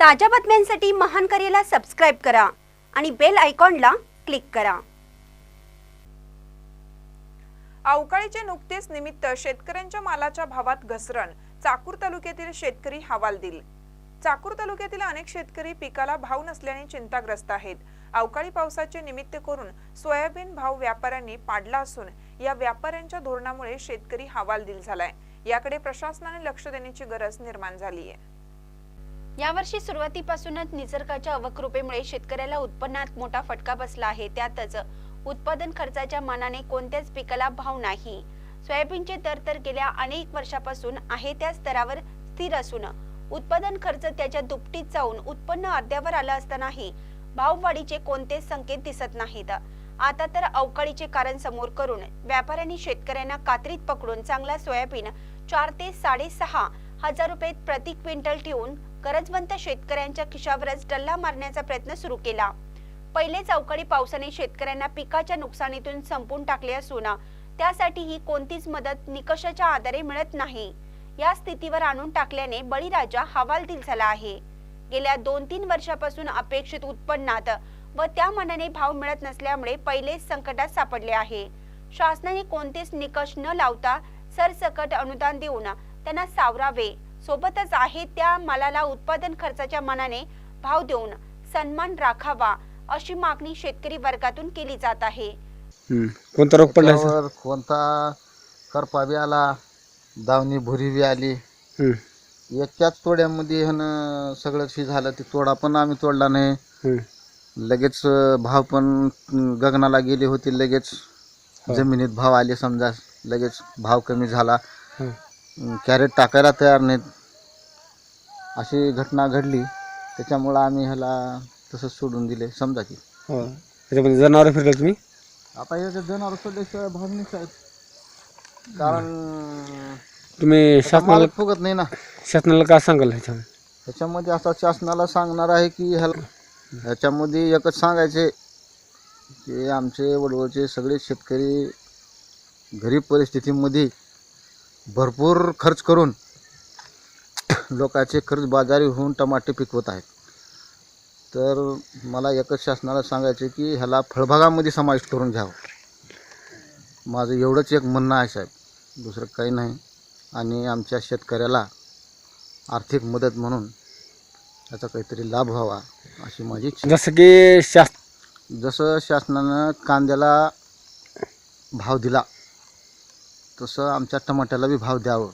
ताज्या बातम्यांसाठी महान करेला सबस्क्राईब करा आणि बेल आयकॉनला क्लिक करा. अवकाळीचे नुकतेच निमित्त शेतकऱ्यांच्या मालाच्या भावात घसरण. चाकूर तालुक्यातील शेतकरी हवालदिल चाकूर तालुक्यातील अनेक शेतकरी पिकाला भाव नसल्याने चिंताग्रस्त आहेत. अवकाळी पावसाचे निमित्त करून सोयाबीन भाव व्यापाऱ्यांनी पाडला असून या व्यापाऱ्यांच्या धोरणामुळे शेतकरी हवालदिल झालाय. याकडे प्रशासनाने लक्ष देण्याची गरज निर्माण झाली आहे यावर्षी सुरुवातीपासूनच निसर्गाच्या अवकृपेमुळे शेतकऱ्याला उत्पन्नात मोठा फटका बसला आहे. त्यातच उत्पादन खर्चाच्या मानाने कोणत्याच पिकाला भाव नाही. सोयाबीनचे दर तर गेल्या अनेक वर्षापासून आहे त्या स्तरावर स्थिर असून उत्पादन खर्च त्याच्या दुपटीत जाऊन उत्पन्न अर्ध्यावर आलं असतानाही भाववाढीचे कोणतेच संकेत दिसत नाहीत. आता तर अवकाळीचे कारण समोर करून व्यापाऱ्यांनी शेतकऱ्यांना कात्रीत पकडून चांगला सोयाबीन चार ते साडेसहा हजार रुपये प्रति क्विंटल ठेवून गरजवंत शेतकऱ्यांच्या खिशावरच डल्ला मारण्याचा प्रयत्न सुरू केला. पहिलेच अवकाळी पावसाने शेतकऱ्यांना पिकाच्या नुकसानीतून संपून टाकले असून त्यासाठी ही कोणतीच मदत निकषाच्या आधारे मिळत नाही. या स्थितीवर आणून टाकल्याने बळीराजा हवालदिल झाला आहे. गेल्या दोन तीन वर्षापासून अपेक्षित उत्पन्नात व त्या मनाने भाव मिळत नसल्यामुळे पहिलेच संकटात सापडले आहे. शासनाने कोणतेच निकष न लावता सरसकट अनुदान देऊन त्यांना सावरावे सोबतच आहे त्या मालाला उत्पादन खर्चाच्या मनाने भाव देऊन सन्मान राखावा अशी मागणी शेतकरी वर्गातून केली जात आहे हम्म. कोणता रोग पडला? त्यावर कोणता करपा बी आला दावणी भुरी बी आली हम्म. एकाच तोड्यामध्ये ह्यानं सगळं हे झालं ते तोडा पण आम्ही तोडला नाही हम्म. लगेच अं, भाव पण अं, गगनाला गेले होते लगेच. जमिनीत भाव आले समजा लगेच भाव कमी झाला हम्म. कॅरेट टाकायला तयार नाहीत. अशी घटना घडली. त्याच्यामुळं आम्ही ह्याला तसंच सोडून दिले. समजा की. हो. त्याच्यामध्ये जनावर फिरले तुम्ही? आता याच्या जनावर सोडल्याशिवाय भाव नाही साहेब. कारण तुम्ही शासनाला मालक फुगत नाही ना. शासनाला काय सांगाल ह्याच्यावर? ह्याच्यामध्ये आता शासनाला सांगणार आहे की ह्याला ह्याच्यामध्ये एकच सांगायचे की आमचे वडवळचे सगळे शेतकरी गरीब परिस्थितीमध्ये भरपूर खर्च करून लोकांचे कर्ज बाजारी होऊन टमाटे पिकवत आहेत. तर मला एकच शासनाला सांगायचे की ह्याला फळबागामध्ये समाविष्ट करून घ्यावं. माझं एवढंच एक म्हणणं आहे साहेब. दुसरं काही नाही. आणि आमच्या शेतकऱ्याला आर्थिक मदत म्हणून याचा काहीतरी लाभ व्हावा अशी माझी जसं की शास जसं शासनानं कांद्याला भाव दिला तसं आमच्या टमाट्याला बी भाव द्यावं.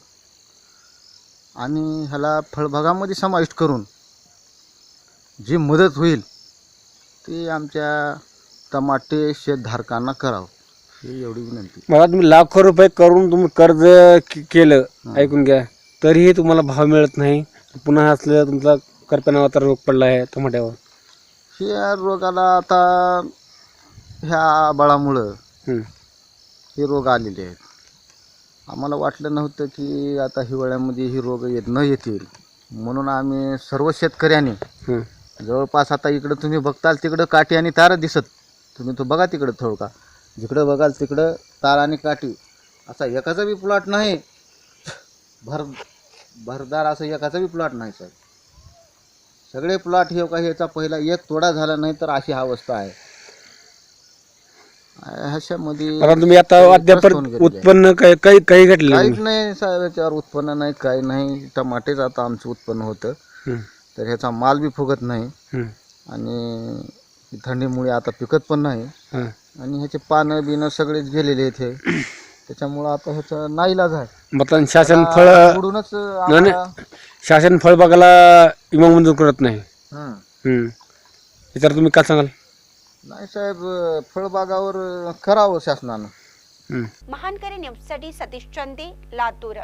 आणि ह्याला फळबागामध्ये समाविष्ट करून जी मदत होईल ती आमच्या टमाटे शेतधारकांना करावं ही एवढी विनंती. मला तुम्ही लाखो रुपये करून तुम्ही कर्ज के- केलं ऐकून घ्या. तरीही तुम्हाला भाव मिळत नाही. पुन्हा असलं तुमचा करप्यानावाचा रोग पडला आहे टमाट्यावर. या रोगाला आता ह्या बळामुळं हम्म. हे रोग आलेले आहेत. आम्हाला वाटलं नव्हतं की आता हिवाळ्यामध्ये ही रोग येत न येतील. म्हणून आम्ही सर्व शेतकऱ्यांनी. जवळपास आता इकडं तुम्ही बघताल तिकडं काठी आणि तार दिसत. तुम्ही तो बघा तिकडं थोडका. जिकडं बघाल तिकडं तार आणि काठी. असा एकाचा बी प्लॉट नाही. भर भरदार असं एकाचा बी प्लॉट नाही साहेब. सगळे प्लॉट हे का ह्याचा पहिला एक तोडा झाला नाही तर अशी हा अवस्था आहे. ह्याच्यामध्ये तुम्ही आता अद्याप आहे. उत्पन्न काही काही काही घडलं काहीच नाही. साहेब याच्यावर उत्पन्न नाही काही नाही. टमाटेच आता आमचं उत्पन्न होतं. तर ह्याचा माल बी फुगत नाही. आणि थंडीमुळे आता पिकत पण नाही. आणि ह्याचे पानं बिनं सगळेच गेलेले आहेत हे. त्याच्यामुळं आता ह्याचा नाईलाज आहे. मग आता शासन फळ सोडूनच नाही, आम्हाला- शासन फळबागाला विमा मंजूर करत नाही. हं. याच्यावर तुम्ही काय सांगाल? नाही साहेब फळबागावर करावं शासनानं. महानकरी न्यूजसाठी सतीश चंदे लातूर